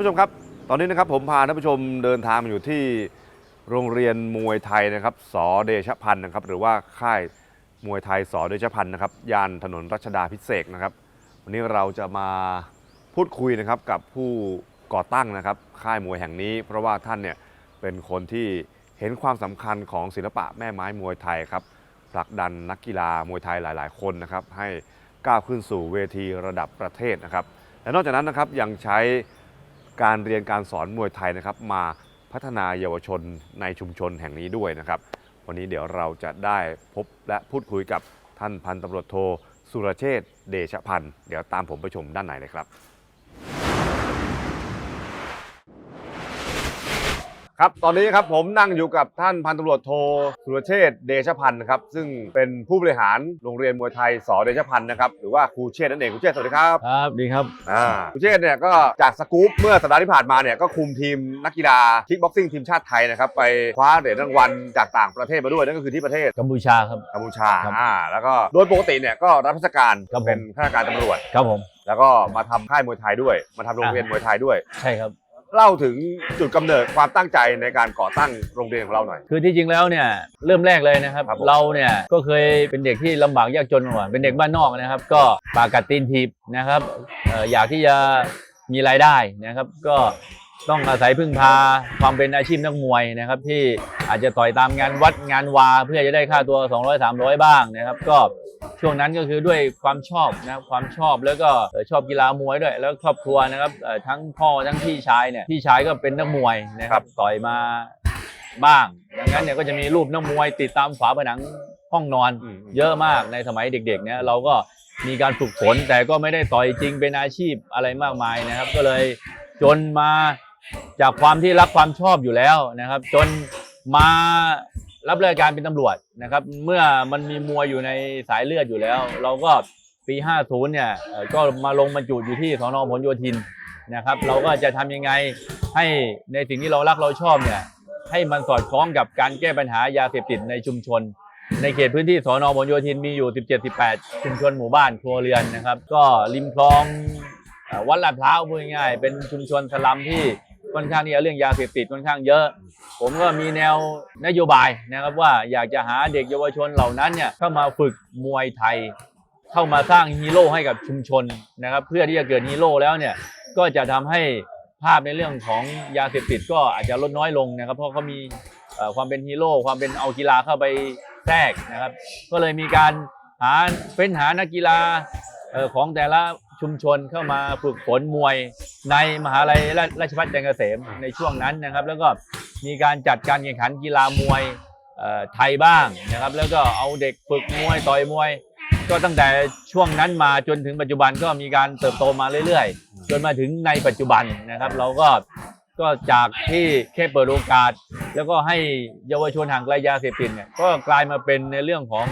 านผู้ชมครับ ตอนนี้นะครับผมพาท่านผู้ชมเดินทางมาอยู่ที่โรงเรียนมวยไทยนะครับสอเดชพันธ์นะครับ หรือว่าค่ายมวยไทยสอเดชพันธ์นะครับย่านถนนรัชดาพิเศษกนะครับ วันนี้เราจะมาพูดคุยนะครับกับผู้ก่อตั้งนะครับ ค่ายมวยแห่งนี้ เพราะว่าท่านเนี่ยเป็นคนที่เห็นความสำคัญของศิลปะแม่ไม้มวยไทยครับผลักดันนักกีฬามวยไทยหลาย ๆ คนนะครับให้ก้าวขึ้นสู่เวทีระดับประเทศนะครับและนอกจากนั้นนะครับยังใช้ การเรียนการสอนมวยไทยนะครับ มาพัฒนาเยาวชนในชุมชนแห่งนี้ด้วยนะครับ วันนี้เดี๋ยวเราจะได้พบและพูดคุยกับท่านพันตำรวจโทสุรเชษเดชพันธ์เดี๋ยวตามผมไปชมด้านในเลยครับ ครับตอนนี้ครับผมนั่งอยู่กับท่านพันตำรวจโทสุรเชษฐ์เดชพันธ์นะครับซึ่งเป็นผู้บริหารโรงเรียนมวยไทยสอเดชพันธ์นะครับหรือว่าครูเชษฐ์นั่นเองครูเชษฐ์สวัสดีครับครับดีครับอ่าสุเชษฐ์เนี่ยก็จากสกู๊ปเมื่อสัปดาห์ที่ผ่านมาเนี่ยก็คุมทีมนักกีฬาคิกบ็อกซิ่งทีมชาติไทยนะครับไปคว้าเหรียญรางวัลจากต่างประเทศมาด้วยนั่นก็คือที่ประเทศกัมพูชาครับกัมพูชาครับอ่าแล้วก็โดยปกติเนี่ยก็รับราชการครับผมเป็นข้าราชการตำรวจครับผมแล้วก็มาทำค่ายมวยไทยด้วย มาทำโรงเรียนมวยไทยด้วย ใช่ครับ เล่าถึงจุดกำเนิดความตั้งใจในการก่อตั้งโรงเรียนของเราหน่อย คือที่จริงแล้วเนี่ยเริ่มแรกเลยนะครับ ครับผม เราเนี่ยก็เคยเป็นเด็กที่ลำบากยากจนมาก่อนเป็นเด็กบ้านนอกนะครับ ก็ปากกัดตีนทีบนะครับเอ่ออยากที่จะมีรายได้นะครับ ก็ ต้องอาศัยพึ่งพาความเป็นอาชีพนักมวยนะครับ ที่อาจจะต่อยตามงานวัดงานวา เพื่อจะได้ค่าตัว 200 300 บ้างนะครับ ก็ช่วงนั้นก็คือด้วยความชอบนะครับความชอบแล้วก็เอ่อชอบกีฬามวยด้วย แล้วครอบครัวนะครับเอ่อทั้งพ่อทั้งพี่ชายเนี่ยพี่ชายก็เป็นนักมวยนะครับต่อยมาบ้าง ดังนั้นเนี่ยก็จะมีรูปนักมวยติดตามฝาผนังห้องนอนอืมเยอะมากในสมัยเด็กๆเนี่ยเราก็มีการฝึกฝนแต่ก็ไม่ได้ต่อยจริงเป็นอาชีพอะไรมากมายนะครับ ก็เลยจนมา จากความที่รักความชอบอยู่แล้วนะครับ จนมารับราชการเป็นตำรวจนะครับ เมื่อมันมีมวยอยู่ในสายเลือดอยู่แล้ว เราก็ปี 50 เนี่ยเอ่อก็มาลงบรรจุอยู่ที่สอนพหลโยธินนะครับ เราก็จะทำยังไงให้ในสิ่งที่เรารักเราชอบเนี่ยให้มันสอดคล้องกับการแก้ปัญหายาเสพติดในชุมชน ในเขตพื้นที่สอนอบลโยธินมีอยู่ 17-18 ชุมชนหมู่บ้านครัวเรือนนะครับ ก็ริมคลองวัดลาดพร้าวพูดง่ายๆเป็นชุมชนสลัมที่ ค่อนข้างที่จะเรื่องยาเสพติดค่อนข้างเยอะ ผมก็มีแนวนโยบายนะครับว่าอยากจะหาเด็กเยาวชนเหล่านั้นเนี่ยเข้ามาฝึกมวยไทย เข้ามาสร้างฮีโร่ให้กับชุมชนนะครับ เพื่อที่จะเกิดฮีโร่แล้วเนี่ยก็จะทำให้ภาพในเรื่องของยาเสพติดก็อาจจะลดน้อยลงนะครับ เพราะเขามีความเป็นฮีโร่ความเป็นเอากีฬาเข้าไปแทรกนะครับ ก็เลยมีการหาเฟ้นหานักกีฬาของแต่ละ ชุมชนเข้ามาฝึกฝนมวยในมหาลัยราราชภัฏจันทร์เกษมในช่วงนั้นนะครับ แล้วก็มีการจัดการแข่งขันกีฬามวยเอ่อไทยบ้างนะครับ แล้วก็เอาเด็กฝึกมวยต่อยมวย ก็ตั้งแต่ช่วงนั้นมาจนถึงปัจจุบันก็มีการเติบโตมาเรื่อยๆ จนมาถึงในปัจจุบันนะครับ เราก็ก็จากที่แค่เปิดโอกาส แล้วก็ให้เยาวชนห่างไกลยาเสพติดเนี่ยก็กลายมาเป็นในเรื่องของ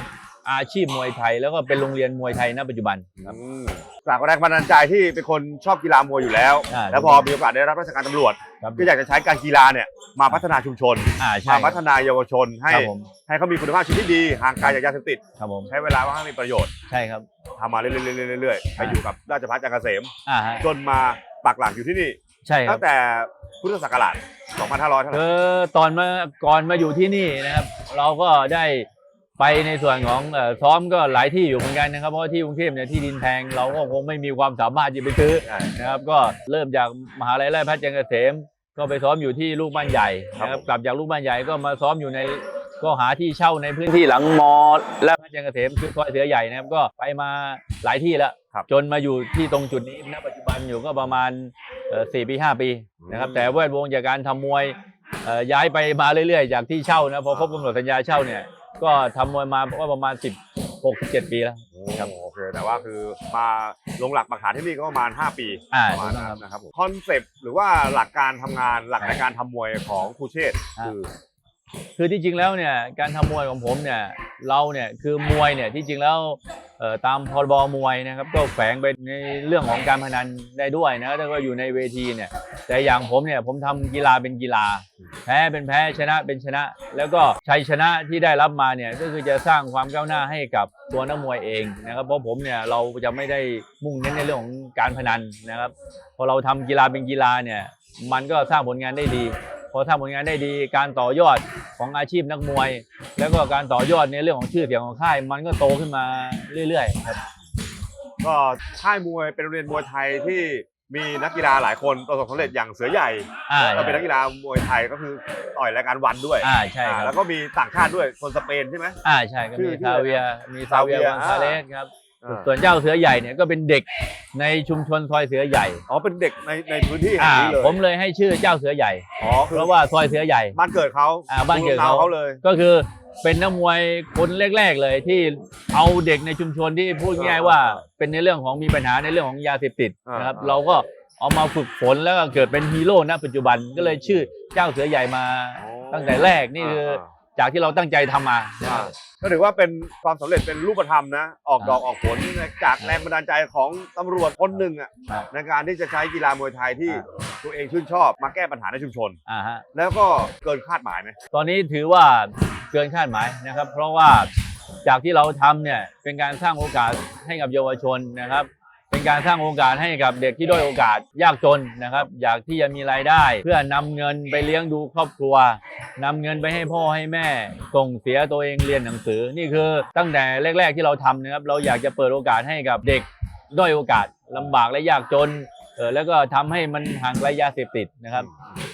อาชีพมวยไทย แล้วก็เป็นโรงเรียนมวยไทยณปัจจุบันครับ อืมจากแรงบันดาลใจที่เป็นคนชอบกีฬามวยอยู่แล้วอ่าแล้วพอมีโอกาสได้รับราชการตำรวจ ครับก็อยากจะใช้การกีฬาเนี่ยมาพัฒนาชุมชน อ่าใช่มาคพัรับฒนาเยาวชนให้ครับผมให้เขามีคุณภาพชีวิตที่ดีห่างไกลจากยาเสพติด ครับผมใช้เวลาว่างให้มีประโยชน์ใช่ครับทำมาเรื่อยๆเรื่อยๆไปอยู่กับราชพัฒจันทร์เกษม อ่าฮะจนมาปักหลักอยู่ที่นี่ ใช่ครัตั้บงแต่พุทธศักราช 2500เท่าไหเอร่อตอนมาก่อนมาอยู่ที่นี่นะครับ เราก็ได้ ไปในส่วนของเอ่อซ้อมก็หลายที่อยู่เหมือนกันนะครับเพราะว่าที่กรุงเทพเนี่ยที่ดินแพงเราก็คงไม่มีความสามารถจะไปซื้อใช่นะครับก็เริ่มจากมหาลัยราชภัฏจันทร์เกษมก็ไปซ้อมอยู่ที่ลูกบ้านใหญ่นะคครัรับบกลับจากลูกบ้านใหญ่ก็มาซ้อมอยู่ในก็หาที่เช่าในพื้นที่หลังมอและพระจันทร์เกษมคือซอยเสือใหญ่นะครับก็ไปมาหลายที่แล้วครับจนมาอยู่ที่ตรงจุดนี้ณปัจจุบันอยู่ก็ประมาณเอ่อสี่ปีห้าปีนะครับแต่แวดวงจากการทำมวยเอ่อย้ายไปมาเรื่อยๆ จากที่เช่านะพอครบกำหนดสัญญาเช่าเนี่ย ก็ทำมวยมาก็ประมาณสิบหกเจ็ดปีแล้ว ครับ โอเค แต่ว่าคือมาลงหลักปักฐานที่นี่ก็ประมาณ 5 ปี อ่าประมาณถูกต้องนั้นครับนะครับคอนเซปต์หรือว่าหลักการทำงานหลักในการทำมวยของครูเชษฐ์อ่าคือ คือที่จริงแล้วเนี่ยการทำมวยของผมเนี่ยเราเนี่ยคือมวยเนี่ยที่จริงแล้วตามพรบมวยนะครับก็แฝงไปในเรื่องของการพนันได้ด้วยนะแล้วก็อยู่ในเวทีเนี่ยแต่อย่างผมเนี่ยผมทำกีฬาเป็นกีฬา แพ้เป็นแพ้ชนะเป็นชนะ แล้วก็ชัยชนะที่ได้รับมาเนี่ยก็คือจะสร้างความก้าวหน้าให้กับตัวนักมวยเองนะครับเพราะผมเนี่ยเราจะไม่ได้มุ่งเน้นในเรื่องของการพนันนะครับพอเราทำกีฬาเป็นกีฬาเนี่ยมันก็สร้างผลงานได้ดี พอทำผลงานได้ดีการต่อยอดของอาชีพนักมวย แล้วก็การต่อยอดในเรื่องของชื่อเสียงของค่าย มันก็โตขึ้นมาเรื่อยๆครับก็ค่ายมวยเป็นโรงเรียนมวยไทยที่มีนักกีฬาหลายคนประสบความสำเร็จอย่างเสือใหญ่อ่าก็เป็นนักกีฬามวยไทยก็คือต่อยรายการวันด้วยอ่าใช่คอ่ารัแล้บวก็มีต่างชาติด้วยคนสเปนใช่ไหม อ่าใช่ก็ชื่มีอชื่อซาอะไรเวียนะมีซาเวียซาเวียกอนซาเลสครับอ่า ส่วนเจ้าเสือใหญ่เนี่ยก็เป็นเด็กในชุมชนซอยเสือใหญ่อ๋อเป็นเด็กในในพื้นที่แห่อ่างนี้เลยผมเลยให้ชื่อเจ้าเสือใหญ่ อ๋อคือเพราะว่าซอยเสือใหญ่ บ้านเกิดเขาอ่าบ้านเกิดเขาภูมิลำเขาเลย ก็คือเป็นนักมวยคนแรกๆเลยที่เอาเด็กในชุมชนที่พูดง่ายๆว่า เป็นในเรื่องของมีปัญหาในเรื่องของยาเสพติดนะครับอ่า เราก็เอามาฝึกฝนแล้วก็เกิดเป็นฮีโร่ณปัจจุบันก็เลยชื่อเจ้าเสือใหญ่มา ตั้งแต่แรกนี่คืออา จากที่เราตั้งใจทำมานะคอ่ารับก็ถือว่าเป็นความสำเร็จเป็นรูปธรรมนะ ออกดอกออกผลจากแรงบันดาลใจของตำรวจคนหนึ่งอะครับ ในการที่จะใช้กีฬามวยไทยที่อ่ตัวเองชื่นชอบมาแก้ปัญหาในชุมชน อ่าฮะ แล้วก็เกินคาดหมายไหม ตอนนี้ถือว่าเกินคาดหมายนะครับ เพราะว่าจากที่เราทำเนี่ยเป็นการสร้างโอกาสให้กับเยาวชนนะครับ เป็นการสร้างโอกาสให้กับเด็กที่ด้อยโอกาสยากจนนะครับ อยากที่จะมีรายได้ เพื่อนำเงินไปเลี้ยงดูครอบครัวนำเงินไปให้พ่อให้แม่ ส่งเสียตัวเองเรียนหนังสือ นี่คือตั้งแต่แรก ๆที่เราทำนะครับ เราอยากจะเปิดโอกาสให้กับเด็กด้อยโอกาสลำบากและยากจน เออแล้วก็ทำให้มันห่างไกลยาเสพติดนะครับ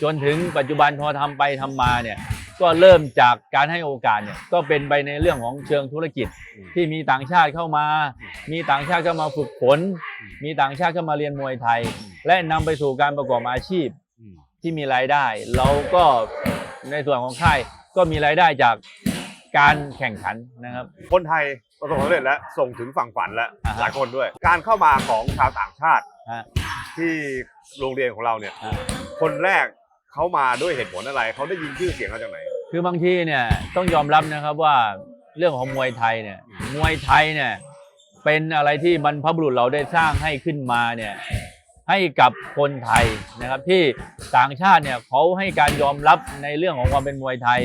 จนถึงปัจจุบันพอทำไปทำมาเนี่ยก็เริ่มจากการให้โอกาสเนี่ยก็เป็นไปในเรื่องของเชิงธุรกิจอืมที่มีต่างชาติเข้ามา มีต่างชาติเข้ามาฝึกฝน มีต่างชาติเข้ามาเรียนมวยไทย และนำไปสู่การประกอบอาชีพที่มีรายได้ เราก็ในส่วนของค่ายก็มีรายได้จากการแข่งขันนะครับ คนไทยประสบความสำเร็จแล้วส่งถึงฝั่งฝันแล้วอ่าฮะหลายคนด้วย การเข้ามาของชาวต่างชาติฮะ ที่โรงเรียนของเราเนี่ยฮะคนแรกเขามาด้วยเหตุผลอะไร เขาได้ยินชื่อเสียงเราจากไหน คือบางทีเนี่ยต้องยอมรับนะครับว่าเรื่องของมวยไทยเนี่ยมวยไทยเนี่ยเป็นอะไรที่บรรพบุรุษเราได้สร้างให้ขึ้นมาเนี่ยให้กับคนไทยนะครับที่ต่างชาติเนี่ยเขาให้การยอมรับในเรื่องของความเป็นมวยไทย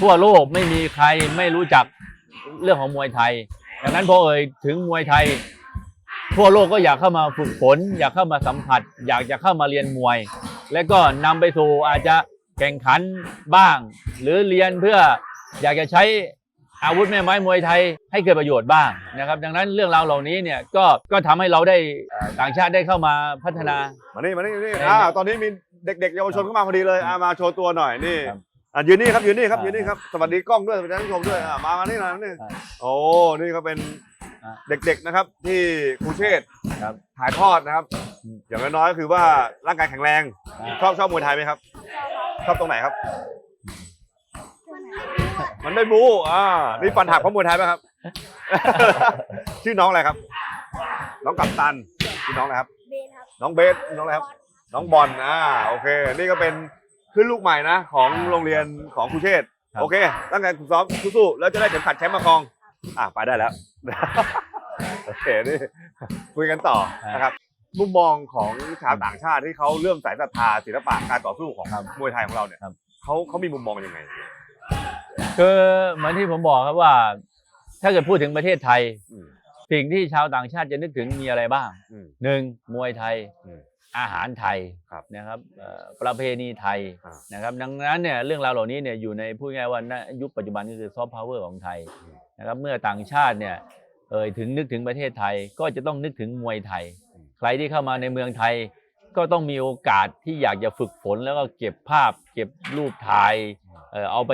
ทั่วโลกไม่มีใครไม่รู้จักเรื่องของมวยไทยดังนั้นพอเอ่ยถึงมวยไทย ทั่วโลกก็อยากเข้ามาฝึกฝน อยากเข้ามาสัมผัส อยากจะเข้ามาเรียนมวย และก็นำไปสู่อาจจะแข่งขันบ้าง หรือเรียนเพื่ออยากจะใช้อาวุธแม่ไม้มวยไทยให้เกิดประโยชน์บ้างนะครับ ดังนั้นเรื่องราวเหล่านี้เนี่ยก็ก็ทำให้เราได้เอ่อต่างชาติได้เข้ามาพัฒนา มานี่มานี่นี่ได้อ่าครับตอนนี้มีเด็กๆเยาวชนเข้ามาพอดีเลยอ่ามาโชว์ตัวหน่อยนี่ครับอะยืนนี่ครับยืนนี่ครับอ่ายืนนี่ครับสวัสดีกล้องด้วยสวัสดีท่านผู้ชมด้วยอ่ามามานี่หน่อยมานี่อ่าโอ้นี่ก็เป็นอ่า เด็กๆนะครับ ที่ครูเชษฐ์ครับถ่ายทอดนะครับอืมอย่างน้อยๆก็คือว่าร่างกายแข็งแรงอ่าชอบชอบมวยไทยไหมครับ ชอบตรงไหนครับ มันได้บูอ่านี่ฟันหักเพราะมวยไทยไหมครับ ชื่อน้องอะไรครับ น้องกัปตันชื่อน้องอะไรครับ เบนครับน้องเบสน้องอะไรครับ น้องบอลอ่าโอเค นี่ก็เป็นขึ้นลูกใหม่นะ ของโรงเรียนของครูเชษฐ์ครับโอเคตั้งใจฝึกซ้อมสู้ๆแล้วจะได้เข็มขัดแชมป์มาครอง อะไปได้แล้ว โอเคนี่คุยกันต่อนะครับมุมมองของชาวต่างชาติที่เขาเริ่อมสายศรัทธาศิลปะการต่อสู้ของครับมวยไทยของเราเนี่ยครับเขาเขามีมุมมองยังไงคือเหมือนที่ผมบอกครับว่า ถ้าเกิดพูดถึงประเทศไทยอืมสิ่งที่ชาวต่างชาติจะนึกถึงมีอะไรบ้างอืมหนึ่งมวยไทยอืมอาหารไทยครับนะครับเอ่อประเพณีไทยอ่านะครับ ดังนั้นเนี่ยเรื่องราวเหล่านี้เนี่ยอยู่ในพูดง่ายๆว่าณยุคปัจจุบันก็คือซอฟต์พาวเวอร์ของไทยอืม นะครับเมื่อต่างชาติเนี่ยเอ่ยถึงนึกถึงประเทศไทยก็จะต้องนึกถึงมวยไทยอืมใครที่เข้ามาในเมืองไทย ก็ต้องมีโอกาสที่อยากจะฝึกฝนแล้วก็เก็บภาพ เก็บรูปถ่ายเอ่อเอาไป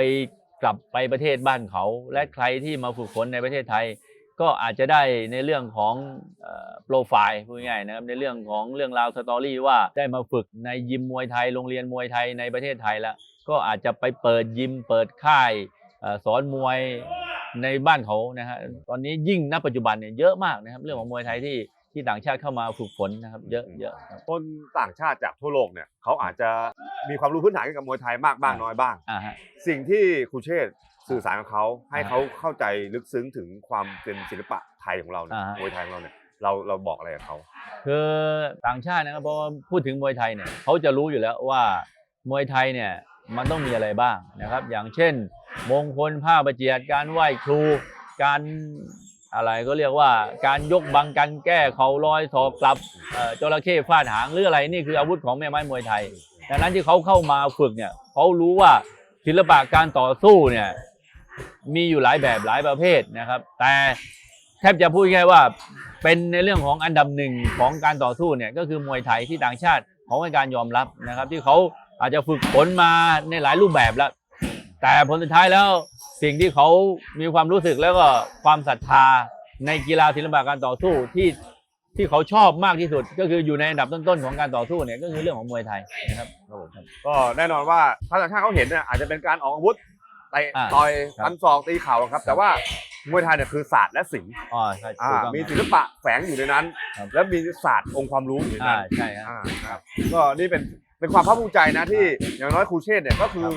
กลับไปประเทศบ้านเขา และใครที่มาฝึกฝนในประเทศไทย ก็อาจจะได้ในเรื่องของโปรไฟล์พูดง่ายๆนะครับในเรื่องของเรื่องราวสตอรี่ว่าได้มาฝึกในยิมมวยไทยโรงเรียนมวยไทยในประเทศไทยแล้วก็อาจจะไปเปิดยิมเปิดค่ายเอ่อสอนมวย ในบ้านเขานะฮะตอนนี้ยิ่งณปัจจุบันเนี่ยเยอะมากนะครับเรื่องของมวยไทยที่ที่ต่างชาติเข้ามาฝึกฝนนะครับ เยอะเยอะครับ คนต่างชาติจากทั่วโลกเนี่ยเขาอาจจะมีความรู้พื้นฐานเกี่ยวกับมวยไทยมากบ้างน้อยบ้าง อ่าฮะ สิ่งที่ครูเชษฐ์สื่อสารกับเขาให้อ่าเขาเข้าใจลึกซึ้งถึงความเป็นศิลปะไทยของเราเนี่ยอ่าฮะ มวยไทยของเราเนี่ยเราเราบอกอะไรกับเขา คือต่างชาตินะครับเพราะว่าพูดถึงมวยไทยเนี่ยเขาจะรู้อยู่แล้วว่ามวยไทยเนี่ย มันต้องมีอะไรบ้างนะครับ อย่างเช่น มงคลผ้าประเจียดการไหว้ครู การอะไรก็เรียกว่าการยกบังกันแก้เขาลอยศอกกลับจระเข้ฟาดหางหรืออะไรนี่คืออาวุธของแม่ไม้มวยไทย ดังนั้นที่เขาเข้ามาฝึกเนี่ยเขารู้ว่าศิลปะการต่อสู้เนี่ยมีอยู่หลายแบบหลายประเภทนะครับ แต่แทบจะพูดง่ายว่าเป็นในเรื่องของอันดับหนึ่งของการต่อสู้เนี่ยก็คือมวยไทยที่ต่างชาติเขาให้การยอมรับนะครับ ที่เขา อาจจะฝึกฝนมาในหลายรูปแบบแล้ว แต่ผลสุดท้ายแล้วสิ่งที่เขามีความรู้สึกแล้วก็ความศรัทธาในกีฬาศิลปะการต่อสู้ที่ที่เขาชอบมากที่สุด ก็คืออยู่ในอันดับต้นๆของการต่อสู้เนี่ยก็คือเรื่องของมวยไทยนะครับก็แน่นอนว่าถ้าต่างชาติเขาเห็นเนี่ยอาจจะเป็นการออกอาวุธเตะอ่าต่อยครับ ฟันศอกตีเข่าครับ แต่ว่ามวยไทยเนี่ยคือศาสตร์และศิลป์อ๋อใช่อ่าถูกต้องมีศิลปะแฝงอยู่ในนั้น ครับ และมีศาสตร์องค์ความรู้อยู่ในอ่านั้นใช่ครับ อ่านะครับก็นี่เป็น เป็นความภาคภูมิใจนะที่อย่างน้อยครูเชษฐ์เนี่ยก็คือ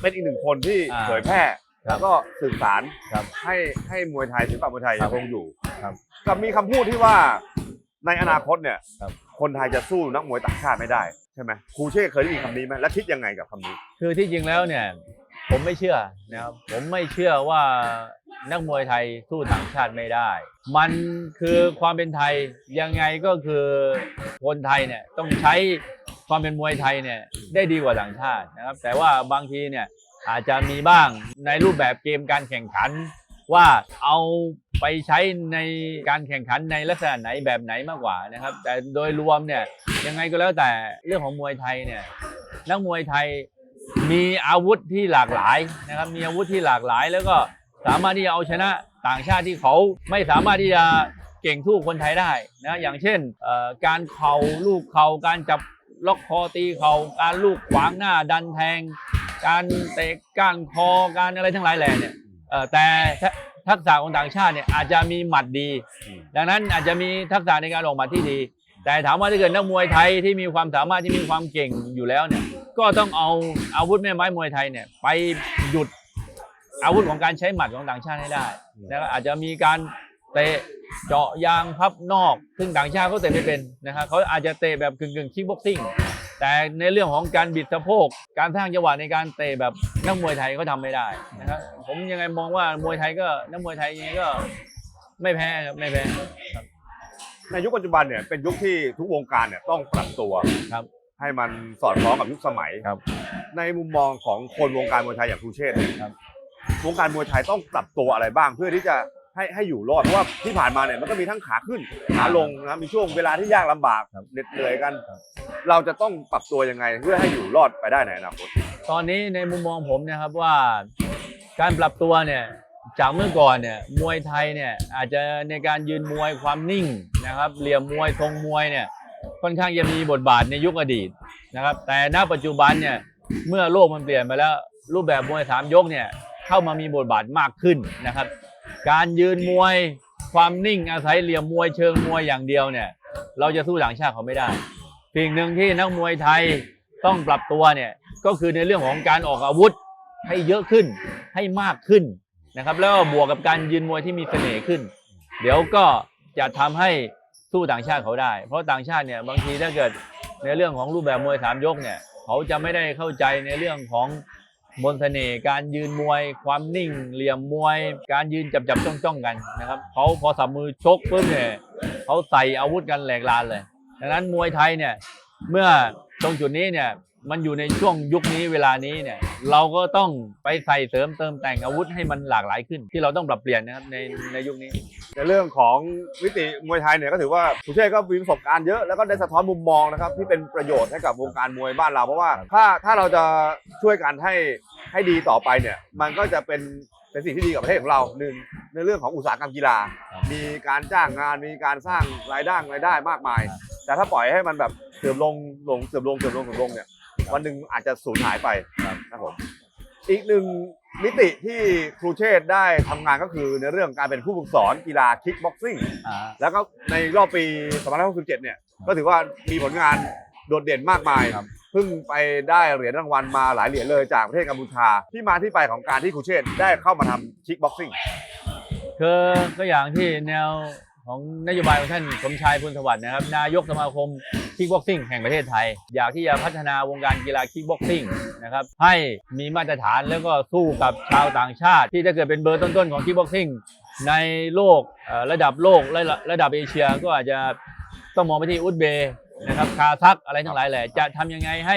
เป็นอีกหนึ่งคนที่อ่าเผยแพร่ครับแล้วก็สื่อสารครับให้ให้มวยไทยศิลปะมวยไทยครัยับงคงอยู่ครับกับมีคำพูดที่ว่าในอนาคตเนี่ยครับ คนไทยจะสู้นักมวยต่างชาติไม่ได้ใช่ไหมครูเชษฐ์เคยได้ยินคำนี้ไหมและคิดยังไงกับคำนี้ คือที่จริงแล้วเนี่ยผมไม่เชื่อนะครับผมไม่เชื่อว่านักมวยไทยสู้ต่างชาติไม่ได้ มันคือความเป็นไทยยังไงก็คือคนไทยเนี่ยต้องใช้ ความเป็นมวยไทยเนี่ยได้ดีกว่าต่างชาตินะครับ แต่ว่าบางทีเนี่ยอาจจะมีบ้างในรูปแบบเกมการแข่งขัน ว่าเอาไปใช้ในการแข่งขันในลักษณะไหนแบบไหนมากกว่านะครับ แต่โดยรวมเนี่ยยังไงก็แล้วแต่เรื่องของมวยไทยเนี่ยนักมวยไทยมีอาวุธที่หลากหลายนะครับมีอาวุธที่หลากหลาย แล้วก็สามารถที่จะเอาชนะต่างชาติที่เขาไม่สามารถที่จะเก่งสู้คนไทยได้นะอย่างเช่นเอ่อการเข่าลูกเข่าการจับ ล็อกคอตีเข่าการลูกขวางหน้าดันแทง การเตะก้านคอการอะไรทั้งหลายแหล่เนี่ยเอ่อแต่ทักษะของต่างชาติเนี่ยอาจจะมีหมัดดี ดังนั้นอาจจะมีทักษะในการออกหมัดที่ดี แต่ถามว่าถ้าเกิดนักมวยไทยที่มีความสามารถที่มีความเก่งอยู่แล้วเนี่ยก็ต้องเอาอาวุธแม่ไม้มวยไทยเนี่ยไปหยุดอาวุธของการใช้หมัดของต่างชาติให้ได้นะครับอาจจะมีการ เตะเจาะยางพับนอก ซึ่งต่างชาติเขาเตะไม่เป็นนะครับเขาอาจจะเตะแบบกึ่งกึ่งคิกบ็อกซิ่งแต่ในเรื่องของการบิดสะโพก การสร้างจังหวะในการเตะแบบนักมวยไทยก็ทำไม่ได้นะครับผมยังไงมองว่ามวยไทยก็นักมวยไทยยังไงก็ไม่แพ้ครับไม่แพ้ในยุคปัจจุบันเนี่ยเป็นยุคที่ทุกวงการเนี่ยต้องปรับตัวครับ ให้มันสอดคล้องกับยุคสมัยครับ ในมุมมองของคนวงการมวยไทยอย่างครูเชษฐ์เนี่ยครับวงการมวยไทยต้องปรับตัวอะไรบ้างเพื่อที่จะ ให้ให้อยู่รอดเพราะว่าที่ผ่านมาเนี่ยมันก็มีทั้งขาขึ้นขาลงนะครับมีช่วงเวลาที่ยากลำบากครับ เหน็ดเหนื่อยกันครับเราจะต้องปรับตัวยังไงเพื่อให้อยู่รอดไปได้ในอนาคต ตอนนี้ในมุมมองผมนะครับว่าการปรับตัวเนี่ยจากเมื่อก่อนเนี่ยมวยไทยเนี่ยอาจจะในการยืนมวยความนิ่งนะครับเหลี่ยมมวยทรงมวยเนี่ยค่อนข้างจะมีบทบาทในยุคอดีตนะครับแต่ณปัจจุบันเนี่ยเมื่อโลกมันเปลี่ยนไปแล้วรูปแบบมวยสามยกเนี่ยเข้ามามีบทบาทมากขึ้นนะครับ การยืนมวยความนิ่งอาศัยเหลี่ยมมวยเชิงมวยอย่างเดียวเนี่ย เราจะสู้ต่างชาติเขาไม่ได้สิ่งหนึ่งที่นักมวยไทยต้องปรับตัวเนี่ยก็คือในเรื่องของการออกอาวุธให้เยอะขึ้นให้มากขึ้นนะครับ แล้วบวกกับการยืนมวยที่มีเสน่ห์ขึ้น เดี๋ยวก็จะทำให้สู้ต่างชาติเขาได้ เพราะต่างชาติเนี่ยบางทีถ้าเกิดในเรื่องของรูปแบบมวยสามยกเนี่ยเขาจะไม่ได้เข้าใจในเรื่องของ มนเสน่ห์การยืนมวย ความนิ่ง เหลี่ยมมวย การยืนจับจับจ้องจ้องๆกันนะครับเขาพอสับมือชกปุ๊บเนี่ยเขาใส่อาวุธกันแหลกลานเลย ดังนั้นมวยไทยเนี่ยเมื่อตรงจุดนี้เนี่ยมันอยู่ในช่วงยุคนี้เวลานี้เนี่ย เราก็ต้องไปใส่เสริมเติมแต่งอาวุธให้มันหลากหลายขึ้น ที่เราต้องปรับเปลี่ยนนะครับในในยุคนี้ ในเรื่องของมิติมวยไทยเนี่ยก็ถือว่าสุเชษก็มีประสบการณ์เยอะแล้วก็ได้สะท้อนมุมมองนะครับที่เป็นประโยชน์ให้กับวงการมวยบ้านเราเพราะว่าถ้าถ้าเราจะช่วยกันให้ให้ดีต่อไปเนี่ยมันก็จะเป็นเป็นสิ่งที่ดีกับประเทศของเราหนึ่งในเรื่องของอุตสาหกรรมกีฬาครับมีการจ้างงานมีการสร้างรายได้รายได้มากมาย แต่ถ้าปล่อยให้มันแบบเสื่อมลงลงเสื่อมลงเสื่อมลงเสื่อมลงเนี่ย วันหนึ่งอาจจะสูญหายไปครับนะครับผมอีกหนึ่งมิติที่ครูเชษฐ์ได้ทำงานก็คือในเรื่องการเป็นผู้ฝึกสอนกีฬาคิกบ็อกซิ่งอ่า แล้วก็ในรอบปี2567เนี่ยก็ถือว่ามีผลงานโดดเด่นมากมายครับ เพิ่งไปได้เหรียญรางวัลมาหลายเหรียญเลยจากประเทศกัมพูชา ที่มาที่ไปของการที่ครูเชษฐ์ได้เข้ามาทำคิกบ็อกซิ่ง คือก็อย่างที่แนว ของนโยบายของท่านสมชายพุนสวัสดิ์นะครับ นายกสมาคมคิกบ็อกซิ่งแห่งประเทศไทย อยากที่จะพัฒนาวงการกีฬาคิกบ็อกซิ่งนะครับให้มีมาตรฐานแล้วก็สู้กับชาวต่างชาติ ที่ถ้าเกิดเป็นเบอร์ต้นๆของคิกบ็อกซิ่งในโลกระดับโลกและระดับเอเชียก็อาจจะต้องมองไปที่อุซเบย์นะครับคาซักอะไรทั้งหลายแหละจะทำยังไงให้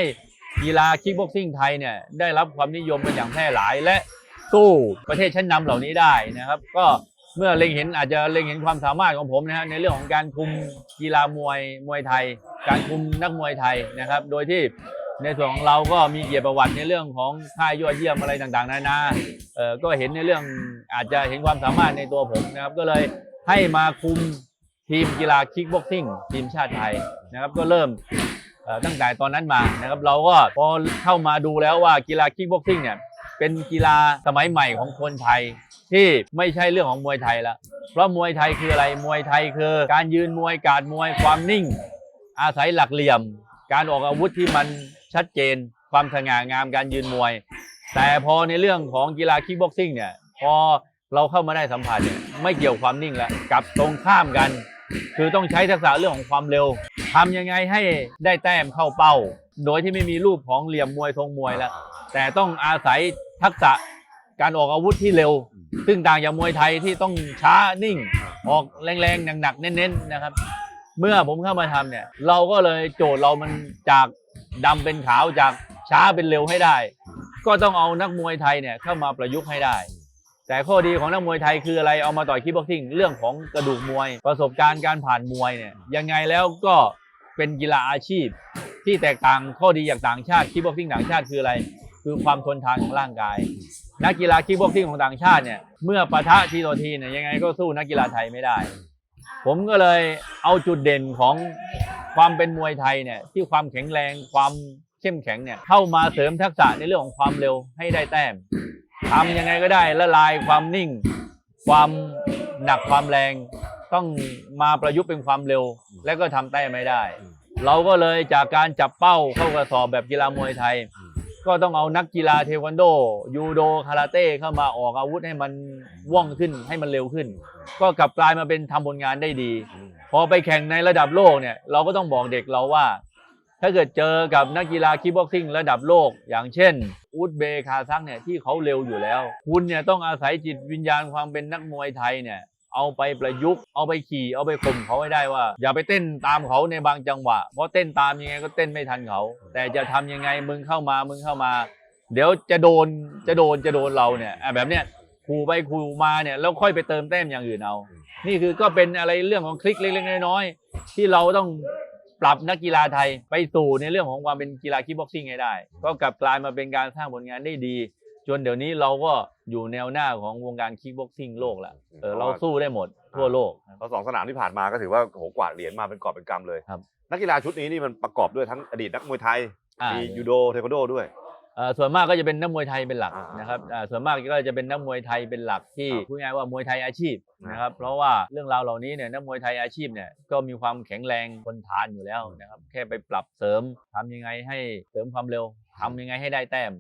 กีฬาคิกบ็อกซิ่งไทยเนี่ยได้รับความนิยมเป็นอย่างแพร่หลายและสู้ประเทศชั้นนำเหล่านี้ได้นะครับ ก็ เมื่อเล็งเห็นอาจจะเล็งเห็นความสามารถของผมนะฮะในเรื่องของการคุมกีฬามวยมวยไทย การคุมนักมวยไทยนะครับ โดยที่ในส่วนของเราก็มีเกียรติประวัติในเรื่องของค่ายยอดเยี่ยมอะไรต่างๆนานาเอ่อก็เห็นในเรื่องอาจจะเห็นความสามารถในตัวผมนะครับ ก็เลยให้มาคุมทีมกีฬาคิกบ็อกซิ่งทีมชาติไทยนะครับก็เริ่มตั้งแต่ตอนนั้นมานะครับเราก็พอเข้ามาดูแล้วว่ากีฬาคิกบ็อกซิ่งเนี่ยเป็นกีฬาสมัยใหม่ของคนไทย ที่ไม่ใช่เรื่องของมวยไทยแล้ว เพราะมวยไทยคืออะไร มวยไทยคือ การยืนมวยการมวยความนิ่ง อาศัยหลักเหลี่ยม การออกอาวุธที่มันชัดเจน ความสง่างามการยืนมวย แต่พอในเรื่องของกีฬาคิกบ็อกซิ่งเนี่ยพอเราเข้ามาได้สัมผัสเนี่ยไม่เกี่ยวความนิ่งแล้วกับตรงข้ามกัน คือต้องใช้ทักษะเรื่องของความเร็วทำยังไงให้ได้แต้มเข้าเป้า โดยที่ไม่มีรูปของเหลี่ยมมวยทรงมวยแล้วแต่ต้องอาศัยทักษะ การออกอาวุธที่เร็ว ซึ่งต่างจากมวยไทยที่ต้องช้านิ่ง ออกแรงๆหนักๆเน้นๆนะครับ เมื่อผมเข้ามาทำเนี่ย เราก็เลยโจทย์เรามันจากดำเป็นขาวจากช้าเป็นเร็วให้ได้ ก็ต้องเอานักมวยไทยเนี่ยเข้ามาประยุกต์ให้ได้ แต่ข้อดีของนักมวยไทยคืออะไรเอามาต่อยคิกบ็อกซิ่งเรื่องของกระดูกมวย ประสบการณ์การผ่านมวยเนี่ยยังไงแล้วก็เป็นกีฬาอาชีพ ที่แตกต่างข้อดีจากต่างชาติคิกบ็อกซิ่งต่างชาติคืออะไร คือความทนทานของร่างกาย นักกีฬาคิกบ็อกซิ่งของต่างชาติเนี่ยเมื่อปะทะทีต่อทีเนี่ยยังไงก็สู้นักกีฬาไทยไม่ได้ ผมก็เลยเอาจุดเด่นของความเป็นมวยไทยเนี่ยที่ความแข็งแรงความเข้มแข็งเนี่ยเข้ามาเสริมทักษะในเรื่องของความเร็วให้ได้แต้มทำยังไงก็ได้ละลายความนิ่ง ความหนักความแรง ต้องมาประยุกต์เป็นความเร็ว และก็ทำแต้มไม่ได้ เราก็เลยจากการจับเป้าเข้ากระสอบแบบกีฬามวยไทย ก็ต้องเอานักกีฬาเทควันโด ยูโดคาราเต้เข้ามาออกอาวุธให้มันว่องขึ้นให้มันเร็วขึ้น ก็กลับกลายมาเป็นทำผลงานได้ดี พอไปแข่งในระดับโลกเนี่ยเราก็ต้องบอกเด็กเราว่า ถ้าเกิดเจอกับนักกีฬาคิกบ็อกซิ่งระดับโลก อย่างเช่น อุซเบคาซักเนี่ยที่เขาเร็วอยู่แล้ว คุณเนี่ยต้องอาศัยจิตวิญญาณความเป็นนักมวยไทยเนี่ย เอาไปประยุกต์เอาไปขี่เอาไปข่มเขาให้ได้ว่า อย่าไปเต้นตามเขาในบางจังหวะ เพราะเต้นตามยังไงก็เต้นไม่ทันเขา แต่จะทำยังไงมึงเข้ามามึงเข้ามา เดี๋ยวจะโดนจะโดนจะโดนเราเนี่ยอะแบบเนี้ยขู่ไปขู่มาเนี่ยแล้วค่อยไปเติมแต้มอย่างอื่นเอา นี่คือก็เป็นอะไรเรื่องของคลิกเล็กๆน้อยๆที่เราต้องปรับนักกีฬาไทยไปสู่ในเรื่องของความเป็นกีฬาคิกบ็อกซิ่งให้ได้ ก็กลับกลายมาเป็นการสร้างผลงานได้ดี จนเดี๋ยวนี้เราก็อยู่แนวหน้าของวงการคิกบ็อกซิ่งโลกแล้วเออเราสู้ได้หมดทั่วโลกเพราะสองสนามที่ผ่านมาก็ถือว่าโหกวาดเหรียญมาเป็นกอบเป็นกำเลยครับ นักกีฬาชุดนี้นี่มันประกอบด้วยทั้งอดีตนักมวยไทยอ่ามียูโดเทควันโดด้วยเอ่อส่วนมากก็จะเป็นนักมวยไทยเป็นหลักอ่านนะครับอ่าส่วนมากก็จะเป็นนักมวยไทยเป็นหลักที่ครับพูดง่ายๆว่ามวยไทยอาชีพนะนะครับเพราะว่าเรื่องราวเหล่านี้เนี่ยนักมวยไทยอาชีพเนี่ยก็มีความแข็งแรงทนทานอยู่แล้วนะครับแค่ไปปรับเสริมทำยังไงให้เสริมความเร็วทำยังไงให้ได้แต้ม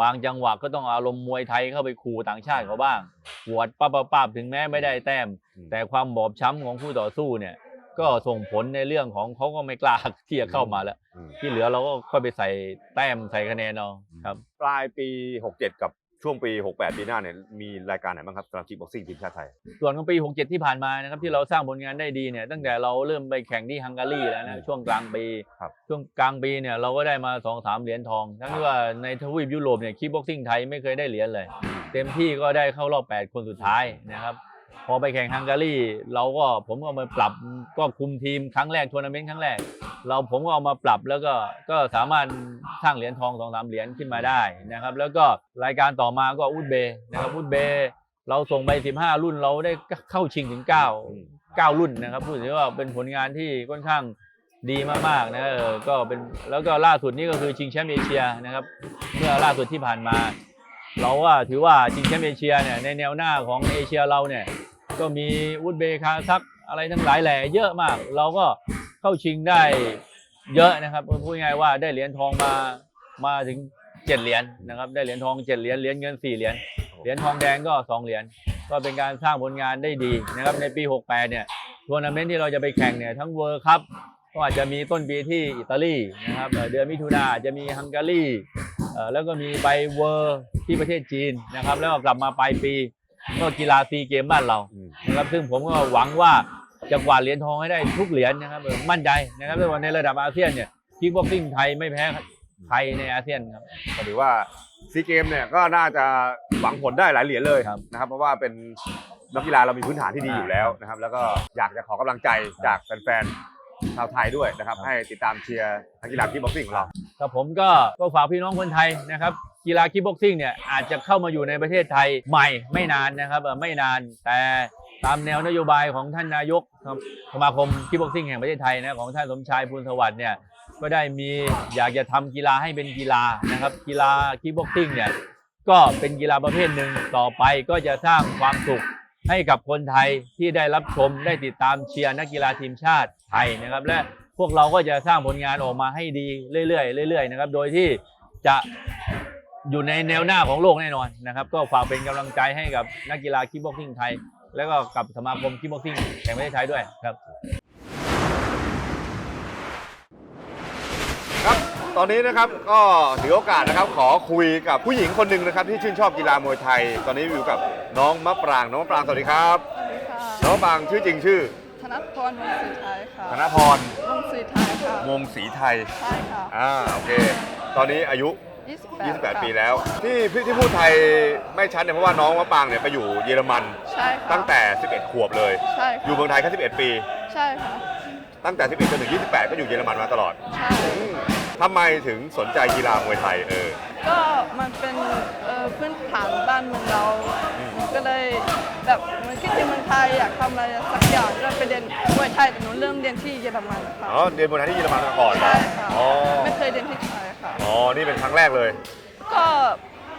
บางจังหวะก็ต้องเอาอารมณ์มวยไทยเข้าไปขู่ต่างชาติเขาบ้างปวดป้าป้าป้าบถึงแม้ไม่ได้แต้มอืมแต่ความบอบช้ำของคู่ต่อสู้เนี่ย ก็ส่งผลในเรื่องของเขาก็ไม่กล้าที่จะเข้ามาแล้วอืมที่เหลือเราก็ค่อยไปใส่แต้มใส่คะแนนเอาครับ ปลายปี 67 กับ ช่วงปี 68 ปีหน้าเนี่ยมีรายการไหนบ้างครับสำหรับคิกบ็อกซิ่งทีมชาติไทย ส่วนของปี 67 ที่ผ่านมานะครับที่เราสร้างผลงานได้ดีเนี่ยตั้งแต่เราเริ่มไปแข่งที่ฮังการีแล้วอืนะมช่วงกลางปี ครับช่วงกลางปีเนี่ยเราก็ได้มา2อสามเหรียญทอง ทั้งที่ว่าในทวีปยุโรปเนี่ยคิกบ็อกซิ่งไทยไม่เคยได้เหรียญเลย เต็มที่ก็ได้เข้ารอบ 8 คนสุดท้ายนะครับ พอไปแข่งฮังการีเราก็ผมก็มาปรับก็คุมทีมครั้งแรกทัวร์นาเมนต์ครั้งแรก เราผมก็เอามาปรับแล้วก็ก็สามารถสร้างเหรียญทองสองสามเหรียญขึ้นมาได้นะครับ แล้วก็รายการต่อมาก็อุซเบนะครับอุซเบเราส่งไป 15 รุ่นเราได้เข้าชิงถึง 9 9 รุ่นนะครับพูดถึงว่าเป็นผลงานที่ค่อนข้างดีมากๆนะเออก็เป็นแล้วก็ล่าสุดนี่ก็คือชิงแชมป์เอเชียนะครับเมื่อล่าสุดที่ผ่านมา เราว่าถือว่าชิงแชมป์เอเชียเนี่ยในแนวหน้าของเอเชียเราเนี่ย ก็มีอุซเบคาซักอะไรทั้งหลายแหล่เยอะมาก เราก็เข้าชิงได้เยอะนะครับพูดง่ายว่าได้เหรียญทองมามาถึงเจ็ดเหรียญนะครับ ได้เหรียญทองเจ็ดเหรียญเหรียญเงินสี่เหรียญเหรียญทองแดงก็สองเหรียญก็เป็นการสร้างผลงานได้ดีนะครับในปี 68 เนี่ยทัวร์นาเมนต์ที่เราจะไปแข่งเนี่ยทั้งเวิร์คัพก็อาจจะมีต้นปีที่อิตาลีนะครับเอ่อเดือนมิถุนาจะมีฮังการีแล้วก็มีไปเวอร์ที่ประเทศจีนนะครับ แล้วกลับมาปลายปี ก็กีฬาซีเกมบ้านเราอืมนะครับซึ่งผมก็หวังว่าจะกวาดเหรียญทองให้ได้ทุกเหรียญนะครับเออมั่นใจนะครับว่าในระดับอาเซียนเนี่ยคิกบ็อกซิ่งไทยไม่แพ้ใครในอาเซียนครับก็ถือว่าซีเกมเนี่ยก็น่าจะหวังผลได้หลายเหรียญเลยครับนะครับ เพราะว่าเป็นนักกีฬาเรามีพื้นฐานที่ดีอ่าอยู่แล้วนะครับ แล้วก็อยากจะขอกำลังใจจากแฟนๆชาวไทยด้วยนะครับครับ ให้ติดตามเชียร์นักกีฬาที่บ็อกซิ่งของเราครับผมก็ก็ฝากพี่น้องคนไทยนะครับ กีฬาคิกบ็อกซิ่งเนี่ยอาจจะเข้ามาอยู่ในประเทศไทยใหม่ไม่นานนะครับไม่นานแต่ตามแนวนโยบายของท่านนายกสมาคมคิกบ็อกซิ่งแห่งประเทศไทยนะของท่านสมชายพูลสวัสดิ์เนี่ยก็ได้มีอยากจะทำกีฬาให้เป็นกีฬานะครับกีฬาคิกบ็อกซิ่งเนี่ยก็เป็นกีฬาประเภทหนึ่งต่อไปก็จะสร้างความสุขให้กับคนไทยที่ได้รับชมได้ติดตามเชียร์นักกีฬาทีมชาติไทยนะครับ และพวกเราก็จะสร้างผลงานออกมาให้ดีเรื่อยๆเรื่อยๆนะครับ โดยที่จะ อยู่ในแนวหน้าของโลกแน่นอนนะครับ ก็ฝากเป็นกำลังใจให้กับนักกีฬาคิกบ็อกซิ่งไทย แล้วก็กับสมาคมคิกบ็อกซิ่งแห่งประเทศไทยด้วยครับ ครับตอนนี้นะครับก็ถือโอกาสนะครับขอคุยกับผู้หญิงคนหนึ่งนะครับ ที่ชื่นชอบกีฬามวยไทย ตอนนี้อยู่กับน้องมะปรางน้องมะปรางสวัสดีครับสวัสดีค่ะน้องมะปรางชื่อจริงชื่อธนพรวงศรีไทยค่ะธนพรวงศรีไทยค่ะวงศรีไทยใช่ค่ะอ่าโอเค ตอนนี้อายุ 28 28 ปีแล้ว ที่ที่ที่พูดไทยไม่ชัดเนี่ยเพราะว่าน้องมะปรางเนี่ยไปอยู่เยอรมัน ใช่ค่ะ ตั้งแต่ 11 ขวบเลย ใช่อค่ะ ยู่เมืองไทยแค่ 11 ปี ใช่ค่ะ ตั้งแต่ 11จนถึง 28 ก็อยู่เยอรมันมาตลอดใช่อืมทำไมถึงสนใจกีฬามวยไทยเออ ก็มันเป็นเอ่อพื้นฐานบ้านเมืองเราอืมก็เลยแบบมันคิดถึงเมืองไทยอยากทำอะไรสักอย่างก็เลยไปเรียนมวยไทยแต่หนูเริ่มเรียนที่เยอรมันค่ะอ๋อเรียนมวยไทยที่เยอรมันมาก่อนเหรอใช่ค่ะอ๋อ ไม่เคยเรียนที่ไทยค่ะ อ๋อ นี่เป็นครั้งแรกเลย ก็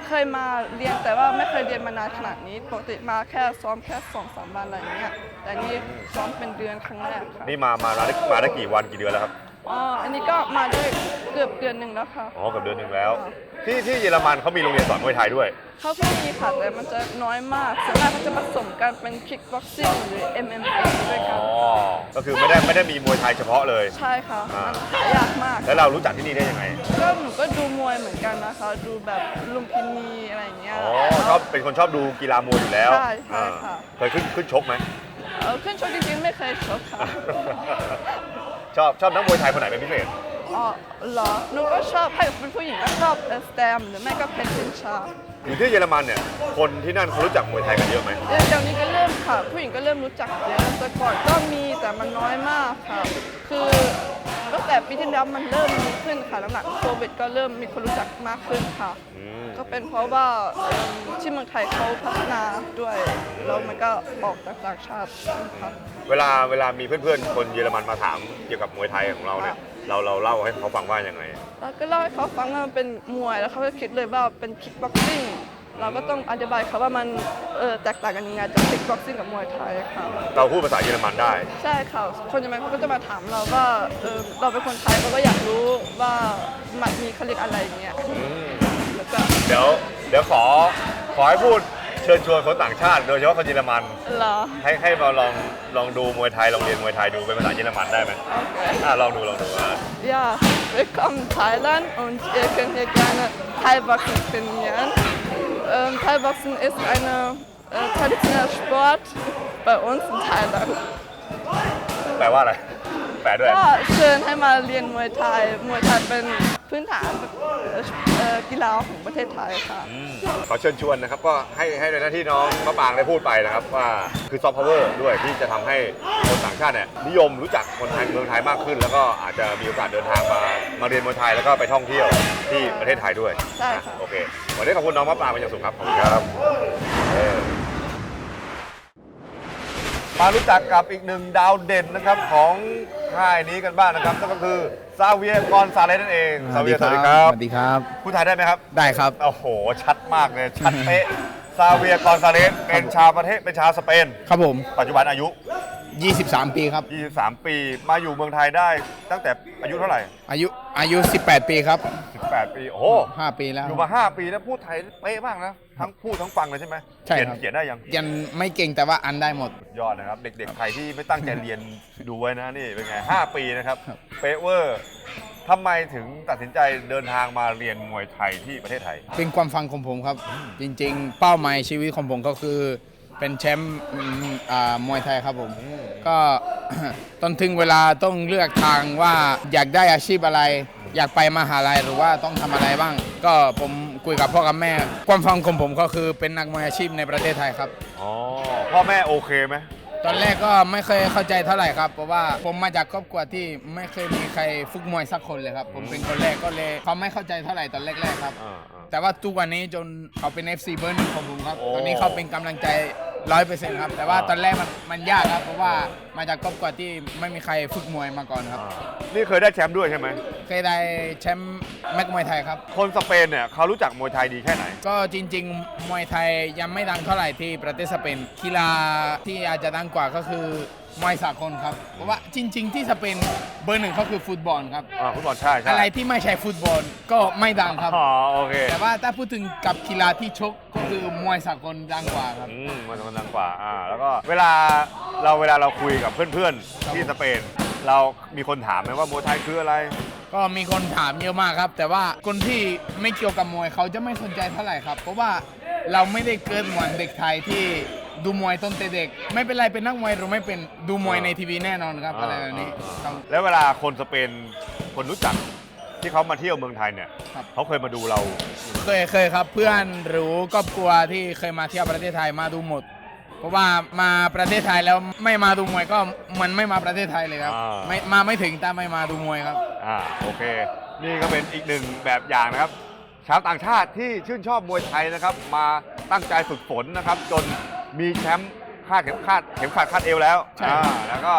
เคยมาเรียนแต่ว่าไม่เคยเรียนมานานขนาดนี้ปกติมาแค่ซ้อมแค่สองสามวันอะไรอย่างเงี้ยแต่นี่ซ้อมเป็นเดือนครั้งแรกค่ะนี่มา มาได้มาได้กี่วันกี่เดือนแล้วครับ อ๋ออันนี้ก็มาได้เกือบเดือนหนึ่งแล้วค่ะ อ๋อเกับเดือนหนึ่งแล้ว ที่ที่เยอรมันเขามีโรงเรียนสอนมวยไทยด้วย เขาก็มีค่ะแต่มันจะน้อยมากส่วนมากเขาจะผสมกันเป็นคิกบ็อกซิ่งหรือ MMA ด้วยกันอ๋อ ก็คือไม่ได้ไม่ได้มีมวยไทยเฉพาะเลย ใช่ค่ะอ่ามัมันหายากมาก แล้วเรารู้จักที่นี่ได้ยังไง ก็หนูก็ดูมวยเหมือนกันนะคะ ดูแบบลุมพินีอะไรอย่างเงี้ยอ๋อชอบเป็นคนชอบดูกีฬามวยอยู่แล้วใช่ใช่อ่าค่ะเคยขึ้นขึ้นชกไหม เออขึ้นชกจริงๆไม่เคยชกค่ะ ชอบชอบนักมวยไทยคนไหนเป็นพิเศษ อ๋อเหรอหนูก็ชอบให้เป็นผู้หญิงก็ชอบเออสแตมหรือไม่ก็เพชรชินชาอยู่ที่เยอรมันเนี่ย คนที่นั่นเขารู้จักมวยไทยกันเยอะไหมเดี๋ยวนี้ก็เริ่มค่ะ ผู้หญิงก็เริ่มรู้จักเยอะแต่ก่อนก็มีแต่มันน้อยมากค่ะ คือตั้งแต่ปีที่แล้วมันเริ่มมีขึ้นค่ะหลังๆโควิดก็เริ่มมีคนรู้จักมากขึ้นค่ะ อืมก็เป็นเพราะว่าเอิ่มที่เมืองไทยเขาพัฒนาด้วยแล้วมันก็ออกจากต่างชาติค่ะ เวลาเวลามีเพื่อนๆ คนเยอรมันมาถามเกี่ยวกับมวยไทยของเราเนี่ย เราเราเล่าให้เขาฟังว่ายังไงแล้วก็เล่าให้เขาฟังว่ามันเป็นมวยแล้วเขาก็คิดเลยว่าเป็นคิกบ็อกซิ่งเราก็ต้องอธิบายเขาว่ามันเออแตกต่างกันยังไงจากคิกบ็อกซิ่งกับมวยไทยค่ะเราพูดภาษาเยอรมันได้ ใช่ค่ะคนเยอรมันเขาก็จะมาถามเราว่าเออเราเป็นคนไทยเขาก็อยากรู้ว่าหมัดมีเขาเรียกอะไรอย่างเงี้ยอืมแล้วก็เเดี๋ยวเดี๋ยวขอขอให้พูด เชิญชวนคนต่างชาติ โดยเฉพาะคนเยอรมัน เหรอ ให้ให้มาลองลองดูมวยไทยลองเรียนมวยไทยดูเป็นภาษาเยอรมันได้ไหมโอเคอะลองดูลองดูอะ Ja, willkommen in Thailand und ihr könnt hier gerne Thai-Boxen trainieren. Ähm, Thai-Boxen ist ein äh, traditioneller Sport bei uns in Thailand. แปลว่าอะไร แปลด้วย ก็เชิญให้มาเรียนมวยไทย มวยไทยเป็นพื้นฐานเอ่อเอ่อกีฬาของประเทศไทยค่ะขอเชิญชวนนะครับก็ให้ให้ในหน้าที่น้องมะปางได้พูดไปนะครับว่าคือซอฟต์พาวเวอร์ด้วยที่จะทำให้คนต่างชาติเนี่ยนิยมรู้จักคนไทยเมืองไทยมากขึ้น แล้วก็อาจจะมีโอกาสเดินทางมามาเรียนมวยไทยแล้วก็ไปท่องเที่ยวที่ประเทศไทยด้วยใช่ค่ะนะโอเควันนี้ขอบคุณน้องมะปางเป็นอย่างสูงครับขอบคุณครับเออ มารู้จักกับอีกหนึ่งดาวเด่นนะครับของค่ายนี้กันบ้างนะครับนั่นก็คือซาเวียร์กอนซาเลสนั่นเองซาเวียร์สวัสดีครับสวัสดีครับ พูดไทยได้ไหมครับ ได้ครับ โอ้โห ชัดมากเลย ชัดเป๊ะ ซาเวียร์กอนซาเลสเป็นชาวประเทศเป็นชาวสเปน ครับผม ปัจจุบันอายุ 23 ปีครับ 23 ปีมาอยู่เมืองไทยได้ตั้งแต่อายุเท่าไหร่ อายุอายุ 18 ปีครับ 18 ปีโอ้โห5ปีแล้ว อยู่มา 5 ปีแล้วพูดไทยเป๊ะมากนะทั้งพูดทั้งฟังเลยใช่ไหมใช่เขียนครับ เขียนได้ยังยังไม่เก่งแต่ว่าอันได้หมด ยอดนะครับ เด็กๆไทยที่ไม่ตั้งใจเรียนดูไว้นะนี่เป็นไง 5 ปีนะครับครับเป๊ะเวอร์ ทำไมถึงตัดสินใจเดินทางมาเรียนมวยไทยที่ประเทศไทย เป็นความฝันของผมครับ จริงๆ เป้าหมายชีวิตของผมก็คือ เป็นแชมป์อืมอ่ามวยไทยครับผม ก็ ตอนถึงเวลาต้องเลือกทางว่าอยากได้อาชีพอะไร อยากไปมหาลัยหรือว่าต้องทำอะไรบ้าง ก็ผมคุยกับพ่อกับแม่ ความฝันของผมก็คือเป็นนักมวยอาชีพในประเทศไทยครับ อ๋อ พ่อแม่โอเคไหม ตอนแรกก็ไม่เคยเข้าใจเท่าไหร่ครับ เพราะว่าผมมาจากครอบครัวที่ไม่เคยมีใครฝึกมวยสักคนเลยครับ ผมเป็นคนแรกก็เลยเขาไม่เข้าใจเท่าไหร่ตอนแรกๆครับ อ่าอ่าแต่ว่าทุกวันนี้จนเขาเป็น FC เบอร์หนึ่งของผมครับ โอ้ ตอนนี้เขาเป็นกำลังใจ ร้อยเปอร์เซ็นต์ครับ แต่ว่าอ่าตอนแรกมันมันยากครับเพราะว่ามาจากครอบครัวที่ไม่มีใครฝึกมวยมาก่อนครับอ่านี่เคยได้แชมป์ด้วยใช่ไหม เคยได้แชมป์แม็กมวยไทยครับ คนสเปนเนี่ยเขารู้จักมวยไทยดีแค่ไหน ก็จริง ๆ มวยไทยยังไม่ดังเท่าไหร่ที่ประเทศสเปนกีฬาที่อาจจะดังกว่าก็คือ มวยสากลครับ เพราะว่าจริง ๆ ที่สเปนเบอร์หนึ่งเขาคือฟุตบอลครับ อ่าฟุตบอลใช่ใช่อะไรที่ไม่ใช่ฟุตบอลก็ไม่ดังครับ อ๋อโอเคแต่ว่าถ้าพูดถึงกับกีฬาที่ชกก็คือมวยสากลดังกว่าครับ อืมมันมันดังกว่าอ่า แล้วก็เวลาเราเวลาเราคุยกับเพื่อนๆที่สเปน เรามีคนถามไหมว่ามวยไทยคืออะไร ก็มีคนถามเยอะมากครับ แต่ว่าคนที่ไม่เกี่ยวกับมวยเขาจะไม่สนใจเท่าไหร่ครับ เพราะว่าเราไม่ได้เกิดเหมือนเด็กไทยที่ ดูมวยต้นแต่เด็ก ไม่เป็นไรเป็นนักมวยหรือไม่เป็นดูมวยในทีวีแน่นอนครับอะไรแบบนี้ครับแล้วเวลาคนสเปนคนรู้จักที่เขามาเที่ยวเมืองไทยเนี่ยครับ เขาเคยมาดูเรา เคยเคยครับเพื่อนหรือครอบครัวที่เคยมาเที่ยวประเทศไทยมาดูหมด เพราะว่ามาประเทศไทยแล้วไม่มาดูมวยก็เหมันไม่มาประเทศไทยเลยครับอ่า ไม่มาไม่ถึงแต่ไม่มาดูมวยครับ อ่าโอเค นี่ก็เป็นอีกหนึ่งแบบอย่างนะครับ ชาวต่างชาติที่ชื่นชอบมวยไทยนะครับ มาตั้งใจฝึกฝนนะครับ จน มีแชมป์คาดเข็มขัดเข็มขัดคาดเอวแล้วใช่อ่าแล้วก็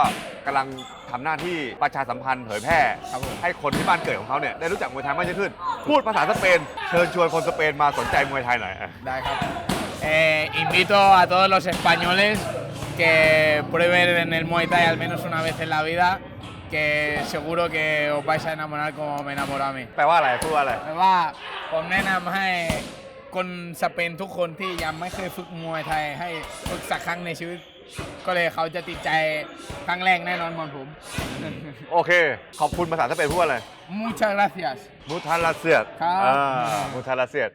กำลังทำหน้าที่ประชาสัมพันธ์เผยแพร่ ครับผม ให้คนที่บ้านเกิดของเขาเนี่ยได้รู้จักมวยไทยมากยิ่งขึ้น พูดภาษาสเปน เชิญชวนคนสเปนมาสนใจมวยไทยหน่อยอะ ได้ครับ Eh, invito a todos los españoles que prueben en el Muay Thai al menos una vez en la vida, que seguro que os vais a enamorar como me enamoró a mí. แปลว่าอะไรพูดว่าอะไรแปลว่า ผมแนะนำให้คนสเปนทุกคนที่ยังไม่เคยฝึกมวยไทยให้ฝึกสักครั้งในชีวิต ก็เลยเขาจะติดใจครั้งแรกแน่นอนเหมือนผม โอเค ขอบคุณภาษาสเปนพูดว่าอะไร Muchas gracias มุทาลาเซียดครับ อ่ามุทาลาเซียด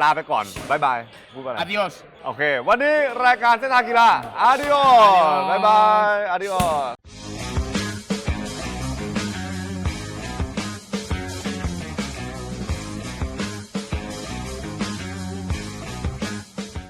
ลาไปก่อนบายบายพูดว่าอะไร Adiós โอเค วันนี้รายการเส้นทางกีฬาอาดิโอ Adios บายบายอาดิโอ